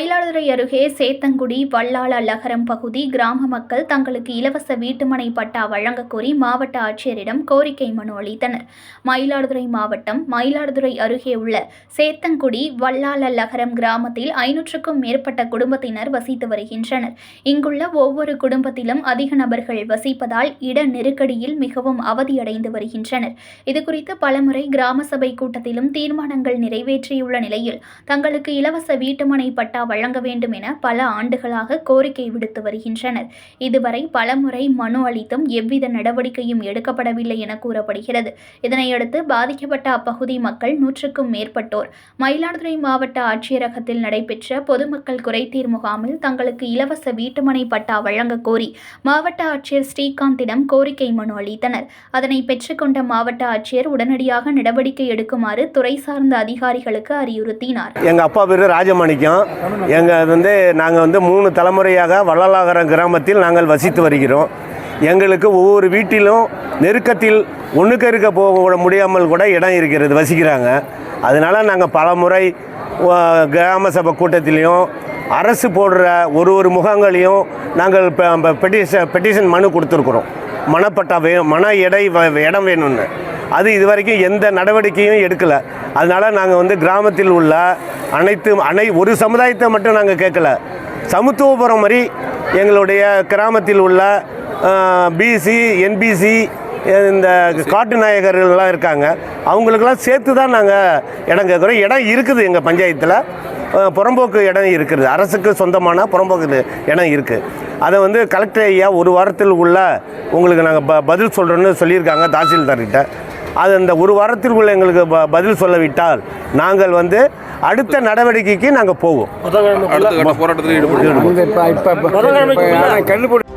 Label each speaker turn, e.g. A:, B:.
A: மயிலாடுதுறை அருகே சேத்தங்குடி வல்லாள லகரம் பகுதி கிராம மக்கள் தங்களுக்கு இலவச வீட்டுமனை பட்டா வழங்க கோரி மாவட்ட ஆட்சியரிடம் கோரிக்கை மனு அளித்தனர். மயிலாடுதுறை மாவட்டம் மயிலாடுதுறை அருகே உள்ள சேத்தங்குடி வல்லாள லகரம் கிராமத்தில் ஐநூற்றுக்கும் மேற்பட்ட குடும்பத்தினர் வசித்து வருகின்றனர். இங்குள்ள ஒவ்வொரு குடும்பத்திலும் அதிக நபர்கள் வசிப்பதால் இட நெருக்கடியில் மிகவும் அவதியடைந்து வருகின்றனர். இதுகுறித்து பலமுறை கிராம சபை கூட்டத்திலும் தீர்மானங்கள் நிறைவேற்றியுள்ள நிலையில் தங்களுக்கு இலவச வீட்டுமனை பட்டா வழங்க வேண்டும் என பல ஆண்டுகளாக கோரிக்கை விடுத்து வருகின்றனர். இதுவரை பலமுறை மனு அளித்தும் எவ்வித நடவடிக்கையும் எடுக்கப்படவில்லை என கூறப்படுகிறது. இதனையடுத்து பாதிக்கப்பட்ட அப்பகுதி மக்கள் நூற்றுக்கும் மேற்பட்டோர் மயிலாடுதுறை மாவட்ட ஆட்சியரகத்தில் நடைபெற்ற பொதுமக்கள் குறைதீர் முகாமில் தங்களுக்கு இலவச வீட்டுமனை பட்டா வழங்க கோரி மாவட்ட ஆட்சியர் ஸ்ரீகாந்திடம் கோரிக்கை மனு அளித்தனர். அதனை பெற்றுக்கொண்ட மாவட்ட ஆட்சியர் உடனடியாக நடவடிக்கை எடுக்குமாறு துறை சார்ந்த அதிகாரிகளுக்கு அறிவுறுத்தினார்.
B: எங்க அப்பா பேரு ராஜமாணிக்கம். எங்கள் வந்து நாங்கள் வந்து மூணு தலைமுறையாக வள்ளலாகரம் கிராமத்தில் நாங்கள் வசித்து வருகிறோம். எங்களுக்கு ஒவ்வொரு வீட்டிலும் நெருக்கத்தில் ஒன்றுக்கு இருக்க போக முடியாமல் கூட இடம் இருக்கிறது வசிக்கிறாங்க. அதனால் நாங்கள் பல முறை கிராம சபை கூட்டத்திலையும் அரசு போடுற ஒரு ஒரு முகாங்களையும் நாங்கள் பெட்டிஷன் பெட்டிஷன் மனு கொடுத்துருக்குறோம். மனப்பட்டா வே மன எடை வ- இடம் வேணும்னு. அது இது வரைக்கும் எந்த நடவடிக்கையும் எடுக்கலை. அதனால் நாங்கள் வந்து கிராமத்தில் உள்ள அனைத்து அனை ஒரு சமுதாயத்தை மட்டும் நாங்கள் கேட்கல. சமத்துவபுரம் மாதிரி எங்களுடைய கிராமத்தில் உள்ள பிசி என்பிசி இந்த காட்டு நாயகர்கள்லாம் இருக்காங்க. அவங்களுக்கெல்லாம் சேர்த்து தான் நாங்கள் இடம் கேட்குறோம். இடம் இருக்குது எங்கள் பஞ்சாயத்தில். புறம்போக்கு இடம் இருக்குது. அரசுக்கு சொந்தமான புறம்போக்கு இடம் இருக்குது அதை வந்து கலெக்டர் ஐயா ஒரு வாரத்தில் உள்ள உங்களுக்கு நாங்கள் ப பதில் சொல்கிறோன்னு சொல்லியிருக்காங்க தாசில்தார்கிட்ட. அது அந்த ஒரு வாரத்தில் எங்களுக்கு ப பதில் சொல்லவிட்டால் நாங்கள் வந்து அடுத்த நடவடிக்கைக்கு நாங்கள் போவோம்
C: அடுத்த கட்ட போராட்டத்தில் ஈடுபடுவோம்